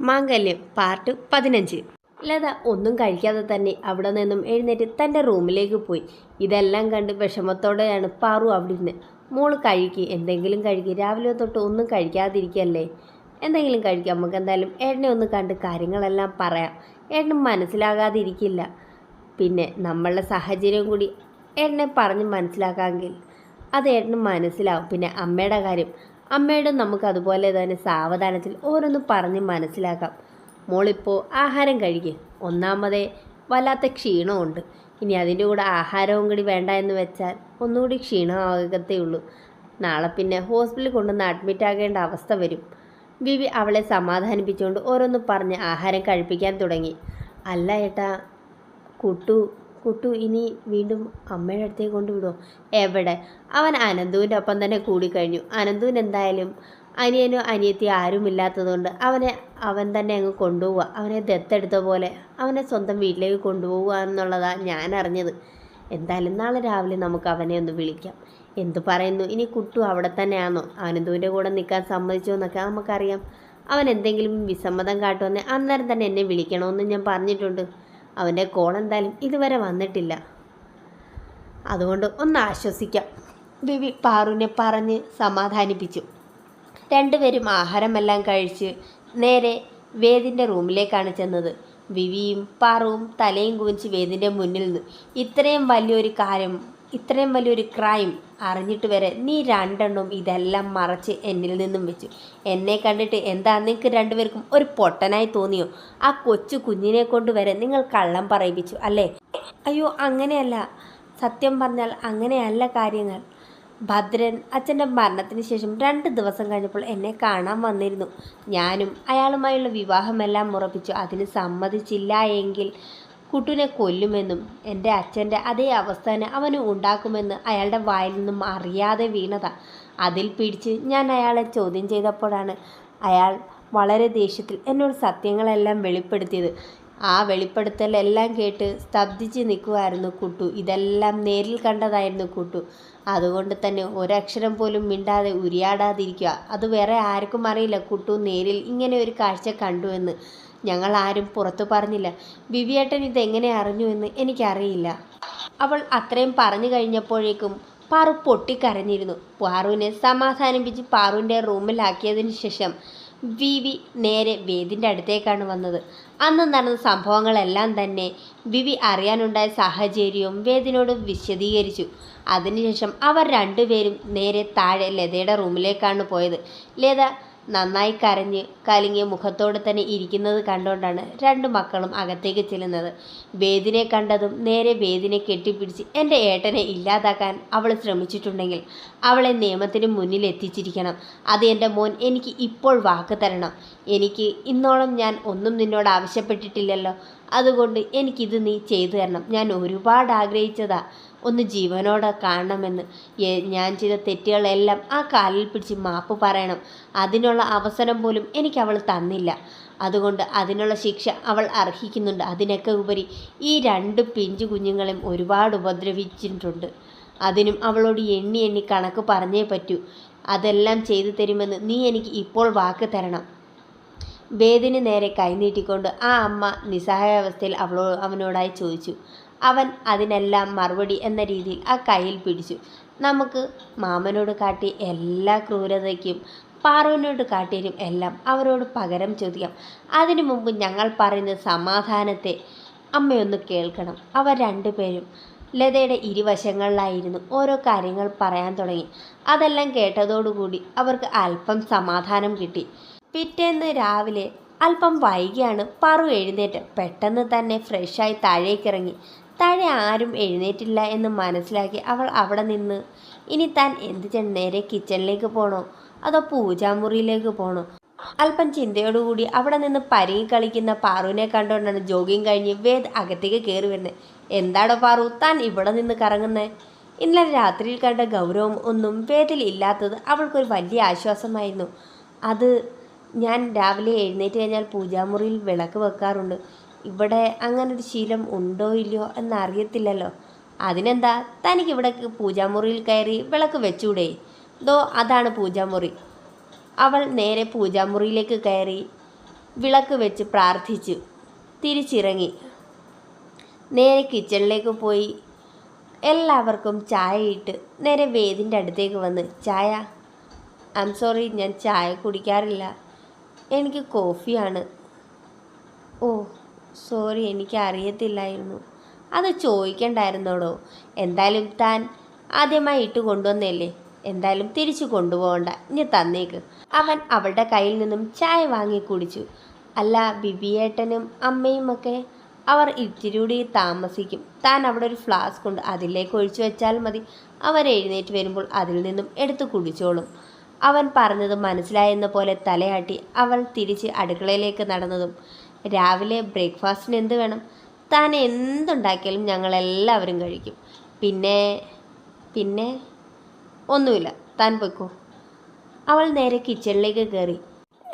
മാംഗല്യം part പതിനഞ്ച്. ലത ഒന്നും കഴിക്കാതെ തന്നെ അവിടെ നിന്നും എഴുന്നേറ്റ് തന്റെ റൂമിലേക്ക് പോയി. ഇതെല്ലാം കണ്ട് വിഷമത്തോടെയാണ് പാറു അവിടെ ഇരുന്ന് മോൾ കഴിക്ക് എന്തെങ്കിലും കഴിക്ക് രാവിലെ തൊട്ട് ഒന്നും കഴിക്കാതിരിക്കല്ലേ? എന്തെങ്കിലും കഴിക്കാം നമുക്ക് എന്തായാലും ഏട്ടനെ ഒന്ന് കണ്ട് കാര്യങ്ങളെല്ലാം പറയാം. ഏട്ടന് മനസ്സിലാകാതിരിക്കില്ല. പിന്നെ നമ്മളുടെ സാഹചര്യം കൂടി ഏട്ടനെ പറഞ്ഞ് മനസ്സിലാക്കാമെങ്കിൽ അത് ഏട്ടന് മനസ്സിലാവും. പിന്നെ അമ്മയുടെ കാര്യം അമ്മയോട് നമുക്ക് അതുപോലെ തന്നെ സാവധാനത്തിൽ ഓരോന്ന് പറഞ്ഞ് മനസ്സിലാക്കാം. മോളിപ്പോൾ ആഹാരം കഴിക്കുക ഒന്നാമതേ വല്ലാത്ത ക്ഷീണമുണ്ട്. ഇനി അതിന്റെ കൂടെ ആഹാരവും കൂടി വേണ്ട എന്ന് വെച്ചാൽ ഒന്നുകൂടി ക്ഷീണമാകത്തേ ഉള്ളൂ. നാളെ പിന്നെ ഹോസ്പിറ്റലിൽ കൊണ്ടുവന്ന് അഡ്മിറ്റ് ആകേണ്ട അവസ്ഥ വരും. വിവി അവളെ സമാധാനിപ്പിച്ചുകൊണ്ട് ഓരോന്ന് പറഞ്ഞ് ആഹാരം കഴിപ്പിക്കാൻ തുടങ്ങി. അല്ല ഏട്ടാ കുട്ടു കുട്ടു ഇനി വീണ്ടും അമ്മയുടെ അടുത്തേക്ക് കൊണ്ടുവിടുമോ എവിടെ? അവൻ അനന്തുവിന്റെ ഒപ്പം തന്നെ കൂടിക്കഴിഞ്ഞു. അനന്തുവിന് എന്തായാലും അനിയനോ അനിയത്തി ആരുമില്ലാത്തതുകൊണ്ട് അവനെ അവൻ തന്നെ അങ്ങ് കൊണ്ടുപോവുക. അവനെ ദത്തെടുത്ത പോലെ അവനെ സ്വന്തം വീട്ടിലേക്ക് കൊണ്ടുപോവുക എന്നുള്ളതാണ് ഞാൻ അറിഞ്ഞത്. എന്തായാലും നാളെ രാവിലെ നമുക്ക് അവനെ ഒന്ന് വിളിക്കാം. എന്തു പറയുന്നു? ഇനി കുട്ടു അവിടെ തന്നെയാണോ? അനന്തുവിന്റെ കൂടെ നിൽക്കാൻ സമ്മതിച്ചോ എന്നൊക്കെ നമുക്കറിയാം. അവൻ എന്തെങ്കിലും വിസമ്മതം കാട്ടുമെന്ന് അന്നേരം തന്നെ എന്നെ വിളിക്കണമെന്ന് ഞാൻ പറഞ്ഞിട്ടുണ്ട്. അവന്റെ കോൾ എന്തായാലും ഇതുവരെ വന്നിട്ടില്ല. അതുകൊണ്ട് ഒന്ന് ആശ്വസിക്കാം. ബിബി പാറുവിനെ പറഞ്ഞ് സമാധാനിപ്പിച്ചു. രണ്ടുപേരും ആഹാരമെല്ലാം കഴിച്ച് നേരെ വേദിന്റെ റൂമിലേക്കാണ് ചെന്നത്. വിവിയും പാറുവും തലയും കുവിച്ച് വേദിന്റെ മുന്നിൽ നിന്ന് ഇത്രയും വലിയൊരു കാര്യം ഇത്രയും വലിയൊരു ക്രൈം അറിഞ്ഞിട്ട് വരെ നീ രണ്ടെണ്ണം ഇതെല്ലാം മറച്ച് എന്നിൽ നിന്നും വെച്ചു. എന്നെ കണ്ടിട്ട് എന്താ നിങ്ങൾക്ക് രണ്ടുപേർക്കും ഒരു പൊട്ടനായി തോന്നിയോ? ആ കൊച്ചു കുഞ്ഞിനെ കൊണ്ട് വരെ നിങ്ങൾ കള്ളം പറയിപ്പിച്ചു അല്ലേ? അയ്യോ അങ്ങനെയല്ല. സത്യം പറഞ്ഞാൽ അങ്ങനെയല്ല കാര്യങ്ങൾ. ഭദ്രൻ അച്ഛന്റെ മരണത്തിന് ശേഷം രണ്ട് ദിവസം കഴിഞ്ഞപ്പോൾ എന്നെ കാണാൻ വന്നിരുന്നു. ഞാനും അയാളുമായുള്ള വിവാഹമെല്ലാം ഉറപ്പിച്ചു. അതിന് സമ്മതിച്ചില്ല എങ്കിൽ കുട്ടുനെ കൊല്ലുമെന്നും എന്റെ അച്ഛന്റെ അതേ അവസ്ഥനെ അവന് ഉണ്ടാക്കുമെന്ന് അയാളുടെ വായിൽ നിന്നും അറിയാതെ വീണതാ. അതിൽ പിടിച്ച് ഞാൻ അയാളെ ചോദ്യം ചെയ്തപ്പോഴാണ് അയാൾ വളരെ ദേഷ്യത്തിൽ എന്നോട് സത്യങ്ങളെല്ലാം വെളിപ്പെടുത്തിയത്. ആ വെളിപ്പെടുത്തലെല്ലാം കേട്ട് സ്തബ്ധിച്ച് നിൽക്കുമായിരുന്നു കുട്ടു. ഇതെല്ലാം നേരിൽ കണ്ടതായിരുന്നു കുട്ടു. അതുകൊണ്ട് തന്നെ ഒരക്ഷരം പോലും മിണ്ടാതെ ഉരിയാടാതിരിക്കുക. അത് വേറെ ആർക്കും അറിയില്ല കുട്ടു നേരിൽ ഇങ്ങനെ ഒരു കാഴ്ച കണ്ടു എന്ന് ഞങ്ങൾ ആരും പുറത്തു പറഞ്ഞില്ല. വിവിയേട്ടൻ ഇതെങ്ങനെ അറിഞ്ഞു എന്ന് എനിക്കറിയില്ല. അവൾ അത്രയും പറഞ്ഞു കഴിഞ്ഞപ്പോഴേക്കും പാറു പൊട്ടിക്കരഞ്ഞിരുന്നു. പാറുവിനെ സമാധാനിപ്പിച്ച് പാറുവിന്റെ റൂമിലാക്കിയതിന് ശേഷം വി വി നേരെ വേദിന്റെ അടുത്തേക്കാണ് വന്നത്. അന്ന് നടന്ന സംഭവങ്ങളെല്ലാം തന്നെ വിവി അറിയാനുണ്ടായ സാഹചര്യവും വേദിനോട് വിശദീകരിച്ചു. അതിനുശേഷം അവർ രണ്ടുപേരും നേരെ താഴെ ലതയുടെ റൂമിലേക്കാണ് പോയത്. ലത നന്നായി കരഞ്ഞ് കലങ്ങിയ മുഖത്തോടെ തന്നെ ഇരിക്കുന്നത് കണ്ടുകൊണ്ടാണ് രണ്ട് മക്കളും അകത്തേക്ക് ചെല്ലുന്നത്. വേദിനെ കണ്ടതും നേരെ വേദിനെ കെട്ടിപ്പിടിച്ച് എന്റെ ഏട്ടനെ ഇല്ലാതാക്കാൻ അവൾ ശ്രമിച്ചിട്ടുണ്ടെങ്കിൽ അവളെ നിയമത്തിന് മുന്നിൽ എത്തിച്ചിരിക്കണം. അത് എന്റെ മോൻ എനിക്ക് ഇപ്പോൾ വാക്ക് തരണം. എനിക്ക് ഇന്നോളം ഞാൻ ഒന്നും നിന്നോട് ആവശ്യപ്പെട്ടിട്ടില്ലല്ലോ. അതുകൊണ്ട് എനിക്കിത് നീ ചെയ്തു തരണം. ഞാൻ ഒരുപാട് ആഗ്രഹിച്ചതാ. ഒന്ന് ജീവനോടെ കാണണമെന്ന്. ഞാൻ ചെയ്ത തെറ്റുകളെല്ലാം ആ കാലിൽ പിടിച്ച് മാപ്പ് പറയണം. അതിനുള്ള അവസരം പോലും എനിക്ക് അവൾ തന്നില്ല. അതുകൊണ്ട് അതിനുള്ള ശിക്ഷ അവൾ അർഹിക്കുന്നുണ്ട്. അതിനൊക്കെ ഉപരി ഈ രണ്ട് പിഞ്ചു കുഞ്ഞുങ്ങളെയും ഒരുപാട് ഉപദ്രവിച്ചിട്ടുണ്ട്. അതിനും അവളോട് എണ്ണി എണ്ണി കണക്ക് പറഞ്ഞേ പറ്റൂ. അതെല്ലാം ചെയ്തു തരുമെന്ന് നീ എനിക്ക് ഇപ്പോൾ വാക്ക് തരണം. വേദിന് നേരെ കൈനീട്ടിക്കൊണ്ട് ആ അമ്മ നിസ്സഹായാവസ്ഥയിൽ അവളോ അവനോടായി ചോദിച്ചു. അവൻ അതിനെല്ലാം മറുപടി എന്ന രീതിയിൽ ആ കയ്യിൽ പിടിച്ചു. നമുക്ക് മാമനോട് കാട്ടി എല്ലാ ക്രൂരതയ്ക്കും പാറുവിനോട് കാട്ടിയതിനും എല്ലാം അവരോട് പകരം ചോദിക്കാം. അതിനു മുമ്പ് ഞങ്ങൾ പറയുന്ന സമാധാനത്തെ അമ്മയൊന്ന് കേൾക്കണം. അവർ രണ്ടുപേരും ലതയുടെ ഇരുവശങ്ങളിലായിരുന്നു ഓരോ കാര്യങ്ങൾ പറയാൻ തുടങ്ങി. അതെല്ലാം കേട്ടതോടുകൂടി അവർക്ക് അല്പം സമാധാനം കിട്ടി. പിറ്റേന്ന് രാവിലെ അല്പം വൈകിയാണ് പറു എഴുന്നേറ്റ് പെട്ടെന്ന് തന്നെ ഫ്രഷായി താഴേക്കിറങ്ങി. താഴെ ആരും എഴുന്നേറ്റില്ല എന്ന് മനസ്സിലാക്കി അവൾ അവിടെ നിന്ന്. ഇനി താൻ എന്ത് ചെയ്യണം? നേരെ കിച്ചണിലേക്ക് പോകണോ അതോ പൂജാമുറിയിലേക്ക് പോകണോ അല്പം ചിന്തയോടുകൂടി അവിടെ നിന്ന് പരുങ്ങി കളിക്കുന്ന പാറുവിനെ കണ്ടുകൊണ്ടാണ് ജോഗിങ് കഴിഞ്ഞ് വേദ് അകത്തേക്ക് കയറി വരുന്നത്. എന്താടോ പാറു താൻ ഇവിടെ നിന്ന് കറങ്ങുന്നത് ഇന്നലെ രാത്രിയിൽ കണ്ട ഗൗരവം ഒന്നും വേദിൽ ഇല്ലാത്തത് അവൾക്കൊരു വലിയ ആശ്വാസമായിരുന്നു. അത് ഞാൻ രാവിലെ എഴുന്നേറ്റ് കഴിഞ്ഞാൽ പൂജാമുറിയിൽ വിളക്ക് വെക്കാറുണ്ട്. ഇവിടെ അങ്ങനൊരു ശീലം ഉണ്ടോ ഇല്ലയോ എന്നറിയത്തില്ലല്ലോ. അതിനെന്താ? തനിക്ക് ഇവിടെ പൂജാമുറിയിൽ കയറി വിളക്ക് വെച്ചൂടെ? ദോ അതാണ് പൂജാമുറി. അവൾ നേരെ പൂജാമുറിയിലേക്ക് കയറി വിളക്ക് വെച്ച് പ്രാർത്ഥിച്ചു. തിരിച്ചിറങ്ങി. നേരെ കിച്ചണിലേക്ക് പോയി. എല്ലാവർക്കും ചായ ഇട്ട് നേരെ വേദിന്റെ അടുത്തേക്ക് വന്ന്. ചായ? ഐ എം സോറി ഞാൻ ചായ കുടിക്കാറില്ല. എനിക്ക് കോഫിയാണ്. ഓ സോറി എനിക്ക് അറിയത്തില്ലായിരുന്നു അത് ചോദിക്കണ്ടായിരുന്നോടോ? എന്തായാലും താൻ ആദ്യമായി ഇട്ട് കൊണ്ടുവന്നല്ലേ എന്തായാലും തിരിച്ചു കൊണ്ടുപോകണ്ട. ഇനി തന്നേക്ക്. അവൻ അവളുടെ കയ്യിൽ നിന്നും ചായ വാങ്ങി കുടിച്ചു. അല്ല ബിബിയേട്ടനും അമ്മയും ഒക്കെ അവർ ഇത്തിരിയൂടി താമസിക്കും. താൻ അവിടെ ഒരു ഫ്ലാസ്ക് ഉണ്ട് അതിലേക്ക് ഒഴിച്ചു വെച്ചാൽ മതി. അവർ എഴുന്നേറ്റ് വരുമ്പോൾ അതിൽ നിന്നും എടുത്ത് കുടിച്ചോളും. അവൻ പറഞ്ഞത് മനസ്സിലായെന്ന പോലെ തലയാട്ടി അവൾ തിരിച്ച് അടുക്കളയിലേക്ക് നടന്നതും രാവിലെ ബ്രേക്ക്ഫാസ്റ്റിന് എന്ത് വേണം? താൻ എന്തുണ്ടാക്കിയാലും ഞങ്ങളെല്ലാവരും കഴിക്കും. പിന്നെ പിന്നെ ഒന്നുമില്ല താൻ പൊയ്ക്കോ. അവൾ നേരെ കിച്ചണിലേക്ക് കയറി.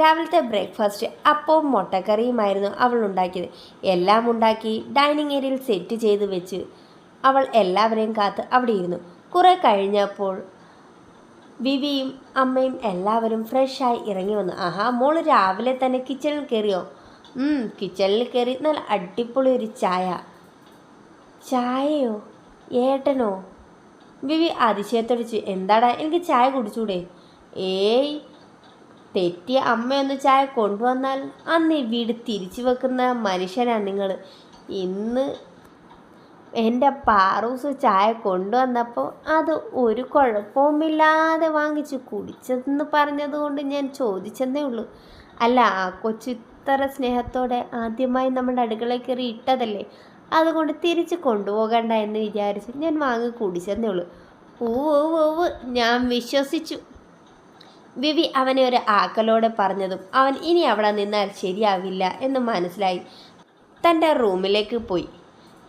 രാവിലത്തെ ബ്രേക്ക്ഫാസ്റ്റ് അപ്പവും മുട്ടക്കറിയുമായിരുന്നു അവൾ ഉണ്ടാക്കിയത്. എല്ലാം ഉണ്ടാക്കി ഡൈനിങ് ഏരിയയിൽ സെറ്റ് ചെയ്ത് വെച്ച് അവൾ എല്ലാവരെയും കാത്ത് അവിടെ ഇരുന്നു കുറേ കഴിഞ്ഞപ്പോൾ വിവിയും അമ്മയും എല്ലാവരും ഫ്രഷായി ഇറങ്ങി വന്നു. ആഹാ മോൾ രാവിലെ തന്നെ കിച്ചണിൽ കയറിയോ കിച്ചണിൽ കയറി നല്ല അടിപൊളി ഒരു ചായ. ചായയോ? ഏട്ടനോ? വിവി അതിശയത്തൊടിച്ചു. എന്താടാ എനിക്ക് ചായ കുടിച്ചൂടെ? ഏയ് തെറ്റിയ അമ്മയൊന്ന് ചായ കൊണ്ടുവന്നാൽ അന്ന് ഈ വീട് തിരിച്ചു വെക്കുന്ന മനുഷ്യനാണ് നിങ്ങൾ ഇന്ന് എന്റെ പാറൂസ് ചായ കൊണ്ടുവന്നപ്പോൾ അത് ഒരു കുഴപ്പവുമില്ലാതെ വാങ്ങിച്ച്. കുടിച്ചതെന്ന് പറഞ്ഞതുകൊണ്ട് ഞാൻ ചോദിച്ചെന്നേ ഉള്ളൂ. അല്ല ആ കൊച്ചു ഇത്ര സ്നേഹത്തോടെ ആദ്യമായി നമ്മുടെ അടുക്കളയിൽ കയറി ഇട്ടതല്ലേ? അതുകൊണ്ട് തിരിച്ച് കൊണ്ടുപോകണ്ട എന്ന് വിചാരിച്ച് ഞാൻ വാങ്ങി കുടിച്ചെന്നേ ഉള്ളൂ. ഓ ഓ ഞാൻ വിശ്വസിച്ചു. വിവി അവനെ ഒരു ആക്കലോടെ പറഞ്ഞതും അവൻ ഇനി അവിടെ നിന്നാൽ ശരിയാവില്ല എന്ന് മനസ്സിലായി. തന്റെ റൂമിലേക്ക് പോയി.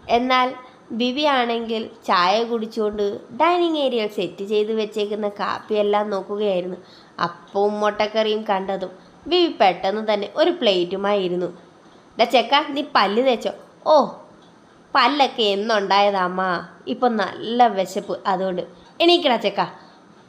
എന്നാൽ വിവി ആണെങ്കിൽ ചായ കുടിച്ചുകൊണ്ട് ഡൈനിങ് ഏരിയയിൽ സെറ്റ് ചെയ്ത് വെച്ചേക്കുന്ന കാപ്പിയെല്ലാം നോക്കുകയായിരുന്നു. അപ്പവും മുട്ടക്കറിയും കണ്ടതും ബിവി പെട്ടെന്ന് തന്നെ ഒരു പ്ലേറ്റുമായിരുന്നു. ഡാ ചെക്ക നീ പല്ല് തേച്ചോ? ഓ പല്ലൊക്കെ എന്നുണ്ടായതാ അമ്മ. ഇപ്പം നല്ല വിശപ്പ് അതുകൊണ്ട്. എണീക്കടാ ചെക്ക.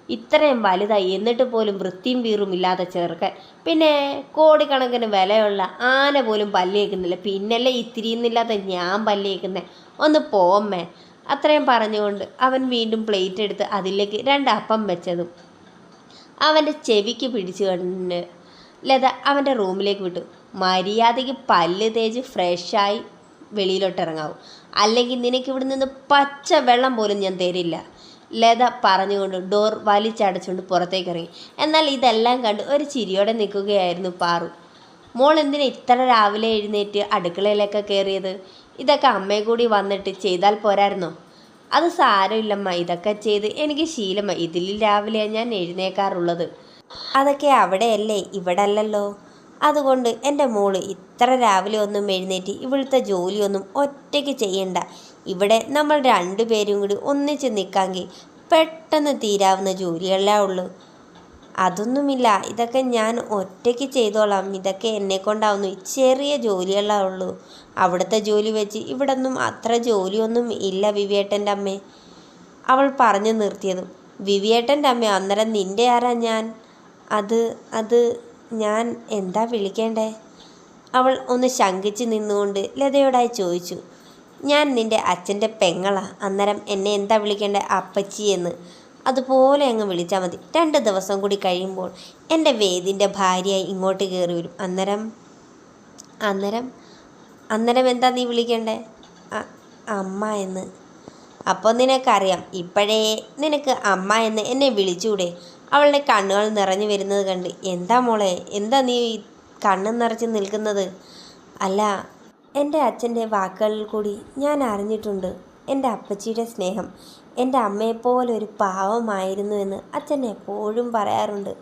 ഇത്രയും വലുതായി. എന്നിട്ട് പോലും വൃത്തിയും വീറും ഇല്ലാതെ ചെറുക്കൻ. പിന്നെ കോടിക്കണക്കിന് വിലയുള്ള ആന പോലും പല്ലേക്കുന്നില്ല പിന്നല്ലേ ഇത്തിരിയുന്നില്ലാത്ത ഞാൻ പല്ലേക്കുന്നേ ഒന്ന് പോമ്മേ അത്രയും പറഞ്ഞുകൊണ്ട് അവൻ വീണ്ടും പ്ലേറ്റ് എടുത്ത് അതിലേക്ക് രണ്ടപ്പം വെച്ചതും അവന്റെ ചെവിക്ക് പിടിച്ചു കണ്ട് ലത അവന്റെ റൂമിലേക്ക് വിട്ടു. മര്യാദയ്ക്ക് പല്ല് തേച്ച് ഫ്രഷായി വെളിയിലോട്ട് ഇറങ്ങാവൂ. അല്ലെങ്കിൽ നിനക്ക് ഇവിടെ നിന്ന് പച്ച വെള്ളം പോലും ഞാൻ തരില്ല. ലത പറഞ്ഞുകൊണ്ട് ഡോർ വലിച്ചടച്ചുകൊണ്ട് പുറത്തേക്ക് ഇറങ്ങി എന്നാൽ ഇതെല്ലാം കണ്ട് ഒരു ചിരിയോടെ നിൽക്കുകയായിരുന്നു പാറു. മോൾ എന്തിനാ ഇത്ര രാവിലെ എഴുന്നേറ്റ് അടുക്കളയിലൊക്കെ കയറിയത്? ഇതൊക്കെ അമ്മയെ കൂടി വന്നിട്ട് ചെയ്താൽ പോരായിരുന്നോ? അത് സാരമില്ലമ്മ ഇതൊക്കെ ചെയ്ത് എനിക്ക് ശീലമായി. ഇതിൽ രാവിലെയാണ് ഞാൻ എഴുന്നേക്കാറുള്ളത്. അതൊക്കെ അവിടെയല്ലേ? ഇവിടെ അല്ലല്ലോ അതുകൊണ്ട് എന്റെ മോൾ ഇത്ര രാവിലെ ഒന്നും എഴുന്നേറ്റ് ഇവിടുത്തെ ജോലിയൊന്നും ഒറ്റയ്ക്ക് ചെയ്യണ്ട. ഇവിടെ നമ്മൾ രണ്ടുപേരും കൂടി ഒന്നിച്ച് നിൽക്കാമെങ്കിൽ പെട്ടെന്ന് തീരാവുന്ന ജോലിയല്ലേ ഉള്ളൂ. അതൊന്നുമില്ല. ഇതൊക്കെ ഞാൻ ഒറ്റയ്ക്ക് ചെയ്തോളാം. ഇതൊക്കെ എന്നെ കൊണ്ടാവുന്നു ചെറിയ ജോലിയല്ലേ ഉള്ളൂ. അവിടുത്തെ ജോലി വെച്ച് ഇവിടെ ഒന്നും അത്ര ജോലിയൊന്നും ഇല്ല വിവേട്ടന്റെ അമ്മേ. അവൾ പറഞ്ഞു നിർത്തിയതും. വിവിയേട്ടന്റെ അമ്മ അന്നേരം നിന്റെ ആരാ ഞാൻ? അത് അത് ഞാൻ എന്താ വിളിക്കേണ്ടേ? അവൾ ഒന്ന് ശങ്കിച്ച് നിന്നുകൊണ്ട് ലതയോടായി ചോദിച്ചു. ഞാൻ നിന്റെ അച്ഛന്റെ പെങ്ങളാ. അന്നേരം എന്നെ എന്താ വിളിക്കേണ്ടത് അപ്പച്ചി എന്ന്. അതുപോലെ അങ്ങ് വിളിച്ചാൽ മതി. രണ്ട് ദിവസം കൂടി കഴിയുമ്പോൾ എന്റെ വേദിന്റെ ഭാര്യയായി ഇങ്ങോട്ട് കയറി വരും. അന്നേരം അന്നേരം അന്നേരം എന്താ നീ വിളിക്കേണ്ടത് അമ്മ എന്ന്. അപ്പോൾ നിനക്കറിയാം ഇപ്പോഴേ നിനക്ക് അമ്മ എന്ന് എന്നെ വിളിച്ചൂടെ. അവളുടെ കണ്ണുകൾ നിറഞ്ഞു വരുന്നത് കണ്ട് എന്താ മോളെ? എന്താ നീ കണ്ണ് നിറച്ച് നിൽക്കുന്നത്? അല്ല എന്റെ അച്ഛന്റെ വാക്കുകളിൽ കൂടി ഞാൻ അറിഞ്ഞിട്ടുണ്ട് എന്റെ അപ്പച്ചിയുടെ സ്നേഹം. എന്റെ അമ്മയെപ്പോലെ ഒരു പാവമായിരുന്നു എന്ന് അച്ഛൻ എപ്പോഴും പറയാറുണ്ട്.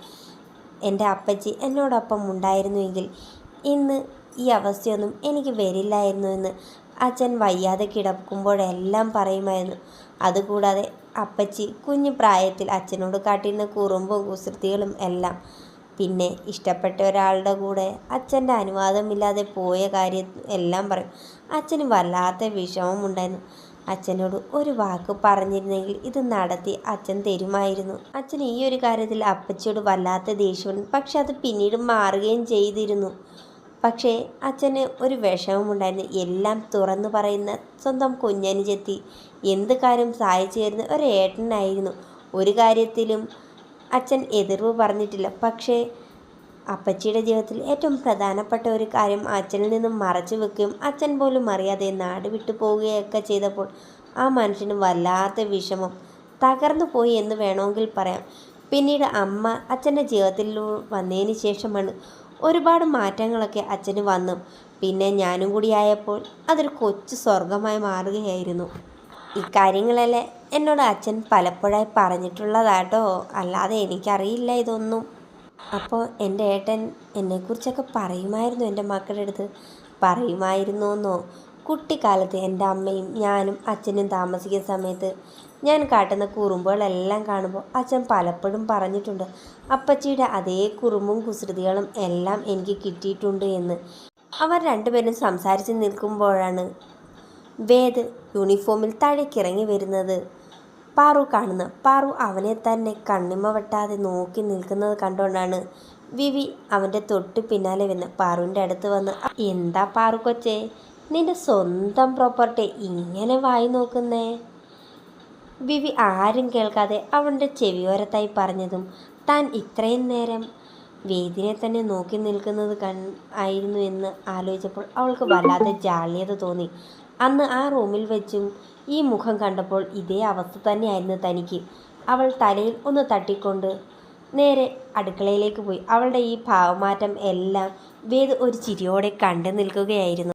എന്റെ അപ്പച്ചി എന്നോടൊപ്പം ഉണ്ടായിരുന്നുവെങ്കിൽ ഇന്ന് ഈ അവസ്ഥയൊന്നും എനിക്ക് വരില്ലായിരുന്നു എന്ന് അച്ഛൻ വയ്യാതെ കിടക്കുമ്പോഴെല്ലാം പറയുമായിരുന്നു. അതുകൂടാതെ അപ്പച്ചി കുഞ്ഞു പ്രായത്തിൽ അച്ഛനോട് കാട്ടിയിരുന്ന കുറുമ്പും കുസൃതികളും എല്ലാം പിന്നെ ഇഷ്ടപ്പെട്ട ഒരാളുടെ കൂടെ അച്ഛന്റെ അനുവാദമില്ലാതെ പോയ കാര്യം എല്ലാം പറയും. അച്ഛന് വല്ലാത്ത വിഷമമുണ്ടായിരുന്നു അച്ഛനോട് ഒരു വാക്ക് പറഞ്ഞിരുന്നെങ്കിൽ ഇത് നടത്തി അച്ഛൻ തരുമായിരുന്നു. അച്ഛൻ ഈ ഒരു കാര്യത്തിൽ അപ്പച്ചിയോട് വല്ലാത്ത ദേഷ്യമുണ്ട്. പക്ഷെ അത് പിന്നീട് മാറുകയും ചെയ്തിരുന്നു. പക്ഷേ അച്ഛന് ഒരു വിഷമമുണ്ടായിരുന്നു എല്ലാം തുറന്നു പറയുന്ന സ്വന്തം കുഞ്ഞനുജത്തി എന്ത് കാര്യം സഹായിച്ചു തരുന്ന ഒരു ഏട്ടനായിരുന്നു. ഒരു കാര്യത്തിലും അച്ഛൻ എതിർവ് പറഞ്ഞിട്ടില്ല. പക്ഷേ അപ്പച്ചിയുടെ ജീവിതത്തിൽ ഏറ്റവും പ്രധാനപ്പെട്ട ഒരു കാര്യം അച്ഛനിൽ നിന്നും മറച്ചു വെക്കുകയും അച്ഛൻ പോലും അറിയാതെ നാട് വിട്ടു പോവുകയൊക്കെ ചെയ്തപ്പോൾ ആ മനുഷ്യന് വല്ലാത്ത വിഷമം. തകർന്നു പോയി എന്ന് വേണമെങ്കിൽ പറയാം. പിന്നീട് അമ്മ അച്ഛന്റെ ജീവിതത്തിൽ വന്നതിന് ശേഷമാണ് ഒരുപാട് മാറ്റങ്ങളൊക്കെ അച്ഛന് വന്നു. പിന്നെ ഞാനും കൂടി ആയപ്പോൾ അതൊരു കൊച്ചു സ്വർഗമായി മാറുകയായിരുന്നു. ഇക്കാര്യങ്ങളല്ലേ എന്നോട് അച്ഛൻ പലപ്പോഴായി പറഞ്ഞിട്ടുള്ളതാട്ടോ. അല്ലാതെ എനിക്കറിയില്ല ഇതൊന്നും. അപ്പോൾ എന്റെ ഏട്ടൻ എന്നെക്കുറിച്ചൊക്കെ പറയുമായിരുന്നു എന്റെ മക്കളുടെ അടുത്ത്. പറയുമായിരുന്നു എന്നോ കുട്ടിക്കാലത്ത് എന്റെ അമ്മയും ഞാനും അച്ഛനും താമസിക്കുന്ന സമയത്ത് ഞാൻ കാട്ടുന്ന കുറുമ്പുകളെല്ലാം കാണുമ്പോൾ അച്ഛൻ പലപ്പോഴും പറഞ്ഞിട്ടുണ്ട് അപ്പച്ചിയുടെ അതേ കുറുമ്പും കുസൃതികളും എല്ലാം എനിക്ക് കിട്ടിയിട്ടുണ്ട് എന്ന്. അവർ രണ്ടുപേരും സംസാരിച്ച് നിൽക്കുമ്പോഴാണ് വേദ് യൂണിഫോമിൽ താഴേക്കിറങ്ങി വരുന്നത്. പാറു കാണുന്ന. പാറു അവനെ തന്നെ കണ്ണിമ വെട്ടാതെ നോക്കി നിൽക്കുന്നത് കണ്ടുകൊണ്ടാണ് വിവി അവന്റെ തൊട്ട് പിന്നാലെ വന്ന് പാറുവിന്റെ അടുത്ത് വന്ന് എന്താ പാറു കൊച്ചേ നിന്റെ സ്വന്തം പ്രോപ്പർട്ടി ഇങ്ങനെ വായി നോക്കുന്നേ? വിവി ആരും കേൾക്കാതെ അവന്റെ ചെവിയോരത്തായി പറഞ്ഞതും താൻ ഇത്രയും നേരം വേദിനെ തന്നെ നോക്കി നിൽക്കുന്നത് കൺ ആയിരുന്നു എന്ന് ആലോചിച്ചപ്പോൾ അവൾക്ക് വല്ലാതെ ജാള്യത തോന്നി. അന്ന് ആ റൂമിൽ വെച്ചും ഈ മുഖം കണ്ടപ്പോൾ ഇതേ അവസ്ഥ തന്നെയായിരുന്നു തനിക്ക്. അവൾ തലയിൽ ഒന്ന് തട്ടിക്കൊണ്ട് നേരെ അടുക്കളയിലേക്ക് പോയി. അവളുടെ ഈ ഭാവമാറ്റം എല്ലാം വേദ് ഒരു ചിരിയോടെ കണ്ടു നിൽക്കുകയായിരുന്നു.